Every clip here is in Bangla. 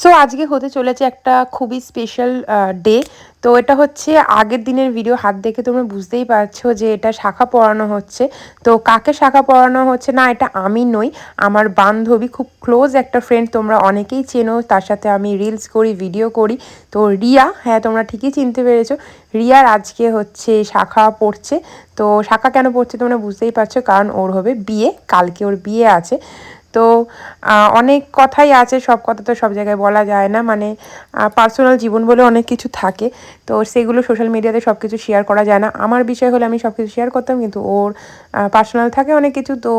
সো আজকে হতে চলেছে একটা খুবই স্পেশাল ডে তো এটা হচ্ছে আগের দিনের ভিডিও হাত দেখে তোমরা বুঝতেই পারছ যে এটা শাখা পড়ানো হচ্ছে। তো কাকে শাখা পড়ানো হচ্ছে? না, এটা আমি নই, আমার বান্ধবী, খুব ক্লোজ একটা ফ্রেন্ড তোমরা অনেকেই চেনো, তার সাথে আমি রিলস করি ভিডিও করি। তো রিয়া হ্যাঁ তোমরা ঠিকই চিনতে পেরেছ, রিয়ার আজকে হচ্ছে শাখা পড়ছে। তো শাখা কেন পড়ছে তোমরা বুঝতেই পারছ, কারণ ওর হবে বিয়ে, কালকে ওর বিয়ে আছে। তো অনেক কথাই আছে, সব কথা তো সব জায়গায় বলা যায় না। মানে পার্সোনাল জীবন বলে অনেক কিছু থাকে। তো সেগুলো সোশ্যাল মিডিয়াতে সব কিছু শেয়ার করা যায় না। আমার বিষয় হলে আমি সব কিছু শেয়ার করতাম, কিন্তু ওর পার্সোনাল থাকে অনেক কিছু। তো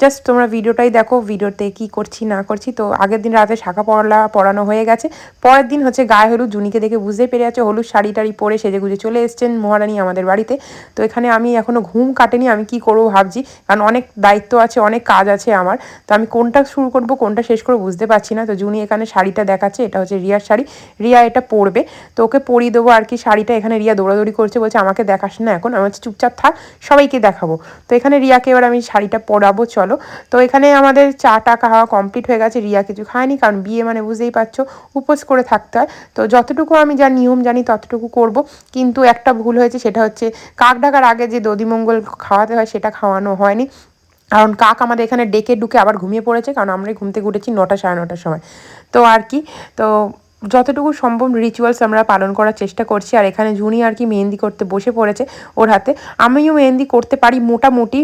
জাস্ট তোমরা ভিডিওটাই দেখো ভিডিওতে কি করছি, না করছি। তো, আগের দিন রাতে শাখা পড়লা, পড়ানো হয়ে গেছে। পরের দিন হচ্ছে গায়ে হলুদ, জুনিকে দেখে বুঝতে পেরে আছে হলুদ শাড়ি টাড়ি পরে সেজে গুজে চলে এসছেন মহারানী আমাদের বাড়িতে। তো এখানে আমি এখনও ঘুম কাটেনি, আমি কি করব ভাবছি। কারণ অনেক দায়িত্ব আছে, অনেক কাজ আছে আমার। তো আমি কোনটা শুরু করব, কোনটা শেষ করব বুঝতে পারছি না। তো জুনি এখানে শাড়িটা দেখাচ্ছে, এটা হচ্ছে রিয়ার শাড়ি। রিয়া এটা পরবে, তো ওকে পরিয়ে দেবো আর কি শাড়িটা। এখানে রিয়া দৌড়াদৌড়ি করছে, বলছে আমাকে দেখাস না এখন, আমি হচ্ছে চুপচাপ থাক, সবাইকে দেখাবো। তো এখানে রিয়াকে এবার আমি শাড়িটা পরাবো, চলো। তো এখানে আমাদের চা চাটা খাওয়া কমপ্লিট হয়ে গেছে, রিয়া কিছু খায়নি, কারণ বিয়ে মানে বুঝতেই পারছ, উপোস করে থাকতে হয়। তো যতটুকু আমি যা নিয়ম জানি, ততটুকু করব। কিন্তু একটা ভুল হয়েছে, সেটা হচ্ছে কাক ঢাকার আগে যে দদিমঙ্গল খাওয়াতে হয়, সেটা খাওয়ানো হয়নি। কারণ কাক আমাদের এখানে ডেকে ডুকে আবার ঘুমিয়ে পড়েছে, কারণ আমরাই ঘুমতে থেকে উঠেছি নটা সাড়ে নটার সময়। তো আর কি, তো যতটুকু সম্ভব রিচুয়ালস আমরা পালন করার চেষ্টা করছি, আর এখানে জুনি আর কি মেহেন্দি করতে বসে পড়েছে ওর হাতে। আমিও মেহেন্দি করতে পারি, মোটামুটি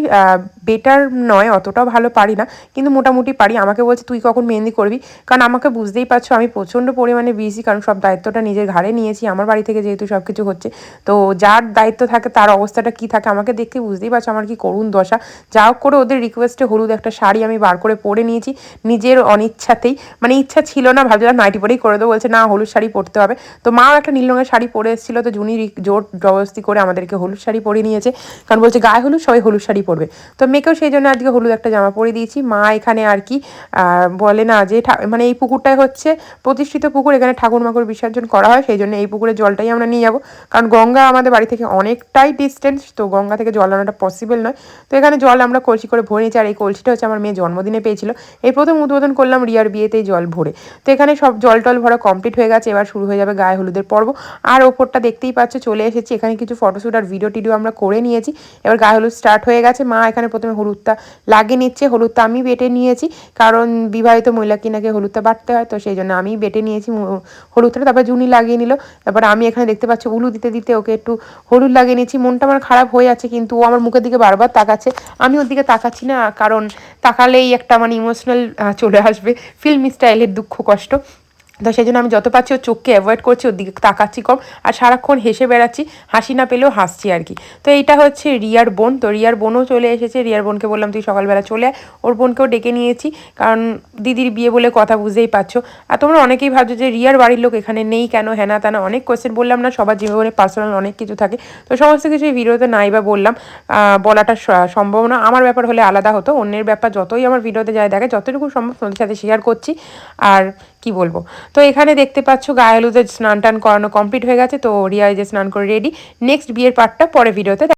বেটার নয়, অতটাও ভালো পারি না, কিন্তু মোটামুটি পারি। আমাকে বলছে, তুই কখন মেহেন্দি করবি? কারণ আমাকে বুঝতেই পারছ, আমি প্রচণ্ড পরিমাণে বিজি কারণ সব দায়িত্বটা নিজের ঘাড়ে নিয়েছি, আমার বাড়ি থেকে যেহেতু সব কিছু হচ্ছে। তো যার দায়িত্ব থাকে, তার অবস্থাটা কি থাকে, আমাকে দেখতে বুঝতেই পারছ, আমার কি করুন দশা। যা হোক করে ওদের রিকোয়েস্টে হলুদ একটা শাড়ি আমি বার করে পরে নিয়েছি, নিজের অনিচ্ছাতেই। মানে ইচ্ছা ছিল না ভাবছিলাম নাইটি পরেই করে দেবো বলছে, না, হলুদ শাড়ি পরতে হবে। তো মাও একটা নীল রঙের শাড়ি পরে এসেছিল, তো জুনি জোর জবরদস্তি করে আমাদেরকে হলুদ শাড়ি পরে নিয়েছে। কারণ বলছে, গায়ে হলুদ, সবাই হলুদ শাড়ি পরবে। তো মেয়েকেও সেই জন্য আজকে হলুদ একটা জামা পরে দিয়েছি। মা এখানে আর কি বলে না যে মানে এই পুকুরটাই হচ্ছে প্রতিষ্ঠিত পুকুর, এখানে ঠাকুর মাকুর বিসর্জন করা হয়, সেই জন্য এই পুকুরের জলটাই আমরা নিয়ে যাব। কারণ গঙ্গা আমাদের বাড়ি থেকে অনেকটাই ডিস্টেন্স, তো গঙ্গা থেকে জল আনাটা পসিবল নয়। তো এখানে জল আমরা কলসি করে ভরে নিয়েছি, আর এই কলসিটা হচ্ছে আমার মেয়ে জন্মদিনে পেয়েছিল। এই প্রথম উদ্বোধন করলাম রিয়ার বিয়েতেই জল ভরে। তো এখানে সব জল টল ভরা কমপ্লিট হয়ে গেছে, এবার শুরু হয়ে যাবে গায়ে হলুদের পর্ব। আর ওপরটা দেখতেই পাচ্ছ, চলে এসেছি। এখানে কিছু ফটোশ্যুট আর ভিডিও টিডিও আমরা করে নিয়েছি। এবার গায়ে হলুদ স্টার্ট হয়ে গেছে। মা এখানে প্রথমে হলুদটা লাগিয়ে নিচ্ছে। হলুদটা আমি বেটে নিয়েছি, কারণ বিবাহিত মহিলা কিনাকে হলুদটা বাটতে হয়, তো সেই জন্য আমি বেটে নিয়েছি হলুদটা। তারপর জুনি লাগিয়ে নিল। তারপর আমি এখানে দেখতে পাচ্ছি, উলু দিতে দিতে ওকে একটু হলুদ লাগিয়ে নিয়েছি। মনটা আমার খারাপ হয়ে আছে কিন্তু ও আমার মুখের দিকে বারবার তাকাচ্ছে। আমি ওর দিকে তাকাচ্ছি না, কারণ তাকালেই একটা মানে ইমোশনাল চলে আসবে। ফিল্ম স্টাইলের দুঃখ, কষ্ট। তো সেই জন্য আমি যত পাচ্ছি ওর চোখকে অ্যাভয়েড করছি, ওর দিকে তাকাচ্ছি কম, আর সারাক্ষণ হেসে বেড়াচ্ছি, হাসি না পেলেও হাসছি আর কি। তো এইটা হচ্ছে রিয়ার বোন। তো রিয়ার বোনও চলে এসেছে। রিয়ার বোনকে বললাম, তুই সকালবেলা চলে আয়। ওর বোনকেও ডেকে নিয়েছি, কারণ দিদির বিয়ে বলে কথা বুঝতেই পারছ। আর তোমরা অনেকেই ভাবছ যে রিয়ার বাড়ির লোক এখানে নেই কেন? হ্যানা তেনা অনেক কোয়েশ্চেন বললাম না, সবার জীবনে পার্সোনাল অনেক কিছু থাকে। তো সমস্ত কিছু এই ভিডিওতে নাই বা বললাম। বলাটা সম্ভব না। আমার ব্যাপার হলে আলাদা হতো, অন্যের ব্যাপার যতই আমার ভিডিওতে যায় দেখে, যতটুকু সম্ভব তোমাদের সাথে শেয়ার করছি। আর কি বলব? তো এখানে দেখতে পাচ্ছ গায়ে হলুদের স্নান টান করানো কমপ্লিট হয়ে গেছে, তো রিয়া যে স্নান করে রেডি নেক্সট বিয়ের পার্টটা পরে ভিডিওতে